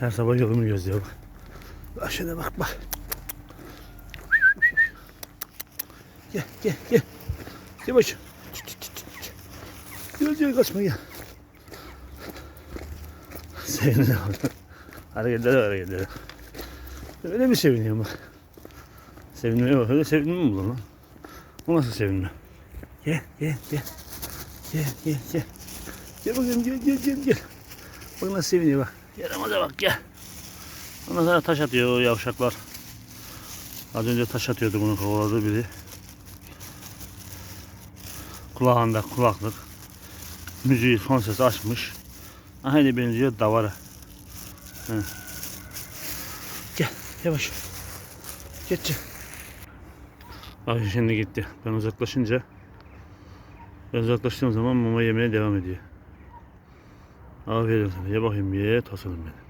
Her sabah yolumu gözlüyor bak. Bak şuna bak bak. Gel gel gel. Gel çık. Gel gel kaçma gel. Seviniyor. hareketleri hareketleri. Öyle mi seviniyor bak. Sevinmeye bak. Öyle sevinme mi olur lan? O nasıl sevinme? Gel gel gel. Gel gel gel. Gel bakayım gel gel gel gel. Bak nasıl seviniyor bak. Yaramaza bak gel. Ondan sonra taş atıyor o yavşaklar. Az önce taş atıyordu bunu kovaladı biri. Kulağında kulaklık. Müziği son ses açmış. Aynı benziyor davara. He. Gel yavaş. Geç. Ay şimdi gitti. Ben uzaklaşınca ben uzaklaştığım zaman mama yemeye devam ediyor. afiyet olsun. İyi bakayım ye tasarım beni.